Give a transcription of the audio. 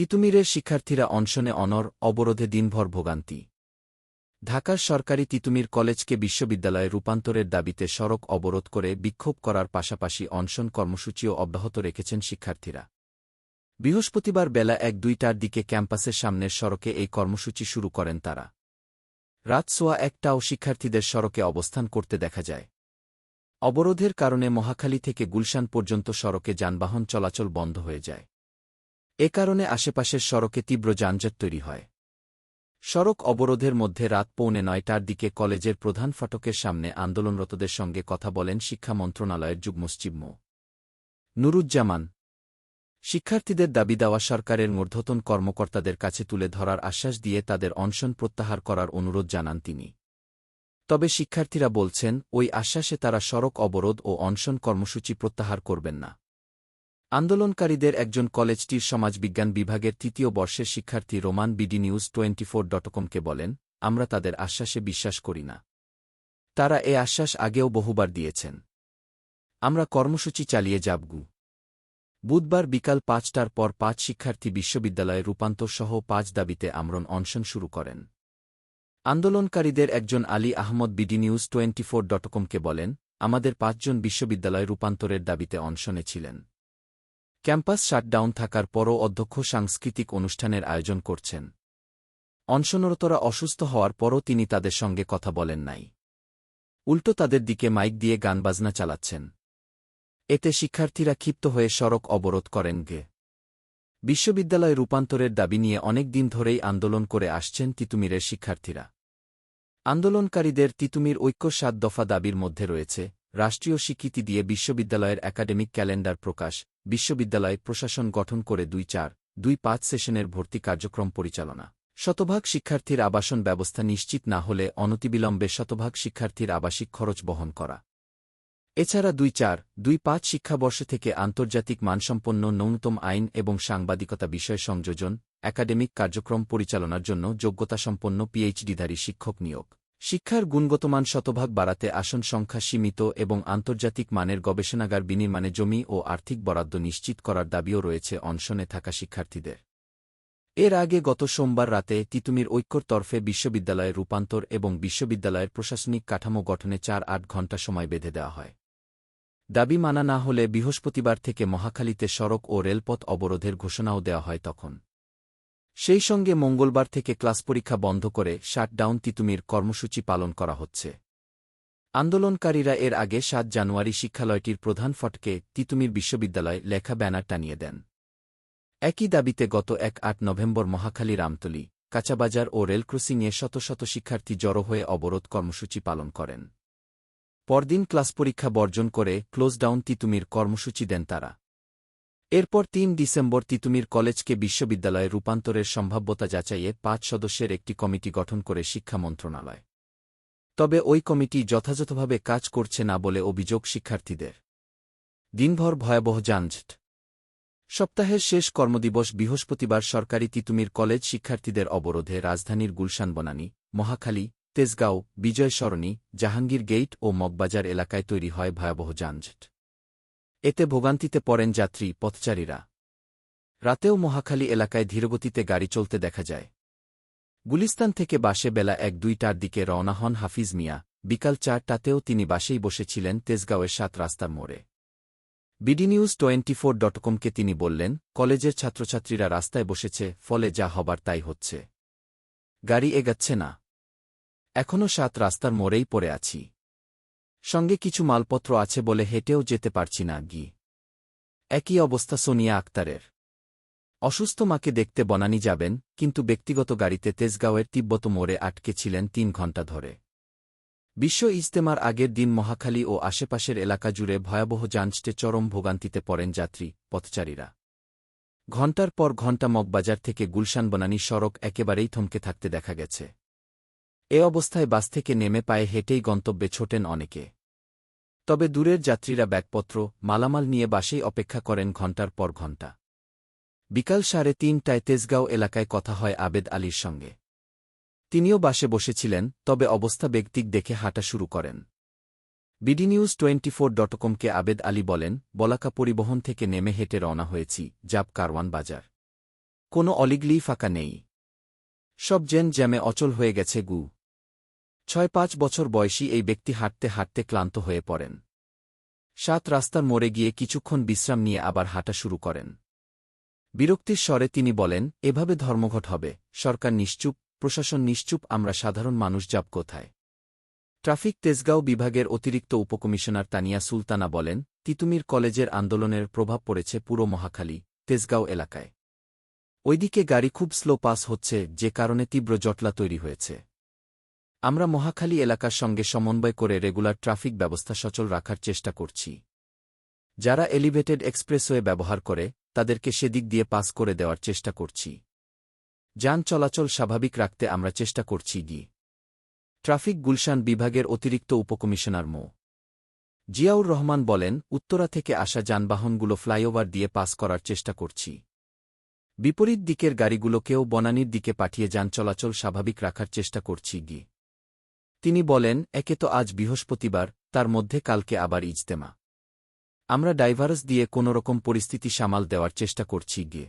তিতুমিরের শিক্ষার্থীরা অনশনে অনর, অবরোধে দিনভর ভোগান্তি। ঢাকার সরকারি তিতুমির কলেজকে বিশ্ববিদ্যালয়ে রূপান্তরের দাবিতে সড়ক অবরোধ করে বিক্ষোভ করার পাশাপাশি অনশন কর্মসূচিও অব্যাহত রেখেছেন শিক্ষার্থীরা। বৃহস্পতিবার বেলা এক দুইটার দিকে ক্যাম্পাসের সামনের সড়কে এই কর্মসূচি শুরু করেন তারা। রাত সোয়া একটাও শিক্ষার্থীদের সড়কে অবস্থান করতে দেখা যায়। অবরোধের কারণে মহাখালী থেকে গুলশান পর্যন্ত সড়কে যানবাহন চলাচল বন্ধ হয়ে যায়। এ কারণে আশেপাশের সড়কে তীব্র যানজট তৈরি হয়। সড়ক অবরোধের মধ্যে রাত পৌনে নয়টার দিকে কলেজের প্রধান ফটকের সামনে আন্দোলনরতদের সঙ্গে কথা বলেন শিক্ষা মন্ত্রণালয়ের যুগ্মসচিব মো. নুরুজ্জামান। শিক্ষার্থীদের দাবি দেওয়া সরকারের মূর্ধতন কর্মকর্তাদের কাছে তুলে ধরার আশ্বাস দিয়ে তাদের অনশন প্রত্যাহার করার অনুরোধ জানান তিনি। তবে শিক্ষার্থীরা বলছেন, ওই আশ্বাসে তারা সড়ক অবরোধ ও অনশন কর্মসূচি প্রত্যাহার করবেন না। আন্দোলনকারীদের একজন কলেজটির সমাজবিজ্ঞান বিভাগের তৃতীয় বর্ষের শিক্ষার্থী Roman BD news twenty four ডটকমকে বলেন, আমরা তাদের আশ্বাসে বিশ্বাস করি না। তারা এ আশ্বাস আগেও বহুবার দিয়েছেন। আমরা কর্মসূচি চালিয়ে যাবগু বুধবার বিকাল পাঁচটার পর পাঁচ শিক্ষার্থী বিশ্ববিদ্যালয়ে রূপান্তর সহ পাঁচ দাবিতে আমরণ অনশন শুরু করেন। আন্দোলনকারীদের একজন Ali Ahmad BD news twenty four ডটকমকে বলেন, আমাদের পাঁচজন বিশ্ববিদ্যালয় রূপান্তরের দাবিতে অনশনে ছিলেন। ক্যাম্পাস শাটডাউন থাকার পরও অধ্যক্ষ সাংস্কৃতিক অনুষ্ঠানের আয়োজন করছেন। অনশনরতরা অসুস্থ হওয়ার পরও তিনি তাদের সঙ্গে কথা বলেন নাই। উল্টো তাদের দিকে মাইক দিয়ে গানবাজনা চালাচ্ছেন। এতে শিক্ষার্থীরা ক্ষিপ্ত হয়ে সড়ক অবরোধ করেন গে। বিশ্ববিদ্যালয় রূপান্তরের দাবি নিয়ে অনেক দিন ধরেই আন্দোলন করে আসছেন তিতুমিরের শিক্ষার্থীরা। আন্দোলনকারীদের তিতুমির ঐক্য সাত দফা দাবির মধ্যে রয়েছে রাষ্ট্রীয় স্বীকৃতি দিয়ে বিশ্ববিদ্যালয়ের একাডেমিক ক্যালেন্ডার প্রকাশ, বিশ্ববিদ্যালয় প্রশাসন গঠন করে দুই চার, দুই পাঁচ সেশনের ভর্তি কার্যক্রম পরিচালনা। শতভাগ শিক্ষার্থীর আবাসন ব্যবস্থা নিশ্চিত না হলে অনতিবিলম্বে শতভাগ শিক্ষার্থীর আবাসিক খরচ বহন করা। এছাড়া দুই চার, দুই পাঁচ শিক্ষাবর্ষ থেকে আন্তর্জাতিক মানসম্পন্ন ন্যূনতম আইন এবং সাংবাদিকতা বিষয় সংযোজন, একাডেমিক কার্যক্রম পরিচালনার জন্য যোগ্যতাসম্পন্ন পিএইচডিধারী শিক্ষক নিয়োগ। শিক্ষার গুণগতমান শতভাগ বাড়াতে আসন সংখ্যা সীমিত এবং আন্তর্জাতিক মানের গবেষণাগার বিনির্মাণে জমি ও আর্থিক বরাদ্দ নিশ্চিত করার দাবিও রয়েছে অনশনে থাকা শিক্ষার্থীদের। এর আগে গত সোমবার রাতে তিতুমির ঐক্যর তরফে বিশ্ববিদ্যালয়ের রূপান্তর এবং বিশ্ববিদ্যালয়ের প্রশাসনিক কাঠামো গঠনে চার আট ঘণ্টা সময় বেঁধে দেওয়া হয়। দাবি মানা না হলে বৃহস্পতিবার থেকে মহাখালীতে সড়ক ও রেলপথ অবরোধের ঘোষণাও দেওয়া হয় তখন। সেই সঙ্গে মঙ্গলবার থেকে ক্লাস পরীক্ষা বন্ধ করে শাটডাউন তিতুমির কর্মসূচি পালন করা হচ্ছে। আন্দোলনকারীরা এর আগে সাত জানুয়ারি শিক্ষালয়টির প্রধান ফটকে তিতুমির বিশ্ববিদ্যালয় লেখা ব্যানার টানিয়ে দেন। একই দাবিতে গত এক আট নভেম্বর মহাখালী রামতলী, কাঁচাবাজার ও রেলক্রসিংয়ে শত শত শিক্ষার্থী জড়ো হয়ে অবরোধ কর্মসূচি পালন করেন। পরদিন ক্লাস পরীক্ষা বর্জন করে ক্লোজডাউন তিতুমির কর্মসূচি দেন তারা। এরপর তিন ডিসেম্বর তিতুমির কলেজকে বিশ্ববিদ্যালয়ে রূপান্তরের সম্ভাব্যতা যাচাইয়ে পাঁচ সদস্যের একটি কমিটি গঠন করে শিক্ষা মন্ত্রণালয়। তবে ওই কমিটি যথাযথভাবে কাজ করছে না বলে অভিযোগ শিক্ষার্থীদের। দিনভর ভয়াবহ যানজট। সপ্তাহের শেষ কর্মদিবস বৃহস্পতিবার সরকারি তিতুমির কলেজ শিক্ষার্থীদের অবরোধে রাজধানীর গুলশান বনানী মহাখালী, তেজগাঁও বিজয় সরণী জাহাঙ্গীর গেইট ও মগবাজার এলাকায় তৈরি হয় ভয়াবহ যানজট। এতে ভোগান্তিতে পড়েন যাত্রী, পথচারীরা। রাতেও মহাখালী এলাকায় ধীরগতিতে গাড়ি চলতে দেখা যায়। গুলিস্তান থেকে বাসে বেলা এক দুইটার দিকে রওনা হন হাফিজ মিয়া। বিকাল চারটাতেও তিনি বাসেই বসেছিলেন তেজগাঁওয়ের সাত রাস্তার মোড়ে। বিডি নিউজ টোয়েন্টি ফোর ডটকমকে তিনি বললেন, কলেজের ছাত্রছাত্রীরা রাস্তায় বসেছে, ফলে যা হবার তাই হচ্ছে। গাড়ি এগাচ্ছে না। এখনও সাত রাস্তার মোড়েই পড়ে আছি। সঙ্গে কিছু মালপত্র আছে বলে হেঁটেও যেতে পারছি না, গি। একই অবস্থা সোনিয়া আক্তারের। অসুস্থ মাকে দেখতে বনানি যাবেন, কিন্তু ব্যক্তিগত গাড়িতে তেজগাঁওয়ের তিব্বত মোড়ে আটকে ছিলেন তিন ঘণ্টা ধরে। বিশ্ব ইজতেমার আগের দিন মহাখালী ও আশেপাশের এলাকা জুড়ে ভয়াবহ যানজটে চরম ভোগান্তিতে পড়েন যাত্রী, পথচারীরা। ঘণ্টার পর ঘণ্টা মগবাজার থেকে গুলশান বনানী সড়ক একেবারেই থমকে থাকতে দেখা গেছে। এ অবস্থায় বাস থেকে নেমে পায়ে হেঁটেই গন্তব্যে ছোটেন অনেকে। তবে দূরের যাত্রীরা ব্যাগপত্র, মালামাল নিয়ে বাসেই অপেক্ষা করেন ঘণ্টার পর ঘণ্টা। বিকাল সাড়ে তিনটায় তেজগাঁও এলাকায় কথা হয় আবেদ আলীর সঙ্গে। তিনিও বাসে বসেছিলেন, তবে অবস্থা ব্যক্তিক দেখে হাঁটা শুরু করেন। বিডি নিউজ টোয়েন্টি ফোর ডটকমকে আবেদ আলী বলেন, বলাকা পরিবহন থেকে নেমে হেঁটে রওনা হয়েছি জাব কারওয়ান বাজার। কোনো অলিগলি ফাঁকা নেই। সব জেন জ্যামে অচল হয়ে গেছে গু। ছয় পাঁচ বছর বয়সী এই ব্যক্তি হাঁটতে হাঁটতে ক্লান্ত হয়ে পড়েন। সাত রাস্তার মোড়ে গিয়ে কিছুক্ষণ বিশ্রাম নিয়ে আবার হাঁটা শুরু করেন। বিরক্তির স্বরে তিনি বলেন, এভাবে ধর্মঘট হবে। সরকার নিশ্চুপ, প্রশাসন নিশ্চুপ, আমরা সাধারণ মানুষ যাব কোথায়? ট্রাফিক তেজগাঁও বিভাগের অতিরিক্ত উপকমিশনার তানিয়া সুলতানা বলেন, তিতুমির কলেজের আন্দোলনের প্রভাব পড়েছে পুরো মহাখালী, তেজগাঁও এলাকায়। ওইদিকে গাড়ি খুব স্লো পাস হচ্ছে, যে কারণে তীব্র জটলা তৈরি হয়েছে। আমরা মহাখালী এলাকার সঙ্গে সমন্বয় করে রেগুলার ট্রাফিক ব্যবস্থা সচল রাখার চেষ্টা করছি। যারা এলিভেটেড এক্সপ্রেসওয়ে ব্যবহার করে, তাদেরকে সেদিক দিয়ে পাস করে দেওয়ার চেষ্টা করছি। যান চলাচল স্বাভাবিক রাখতে আমরা চেষ্টা করছি গি ট্রাফিক গুলশান বিভাগের অতিরিক্ত উপকমিশনার মো। জিয়াউর রহমান বলেন, উত্তরা থেকে আসা যানবাহনগুলো ফ্লাইওভার দিয়ে পাস করার চেষ্টা করছি। বিপরীত দিকের গাড়িগুলোকেও বনানীর দিকে পাঠিয়ে যান চলাচল স্বাভাবিক রাখার চেষ্টা করছি গি তিনি বলেন, একে তো আজ বৃহস্পতিবার, তার মধ্যে কালকে আবার ইজতেমা। আমরা ডাইভারস দিয়ে কোনোরকম পরিস্থিতি সামাল দেওয়ার চেষ্টা করছি গিয়ে।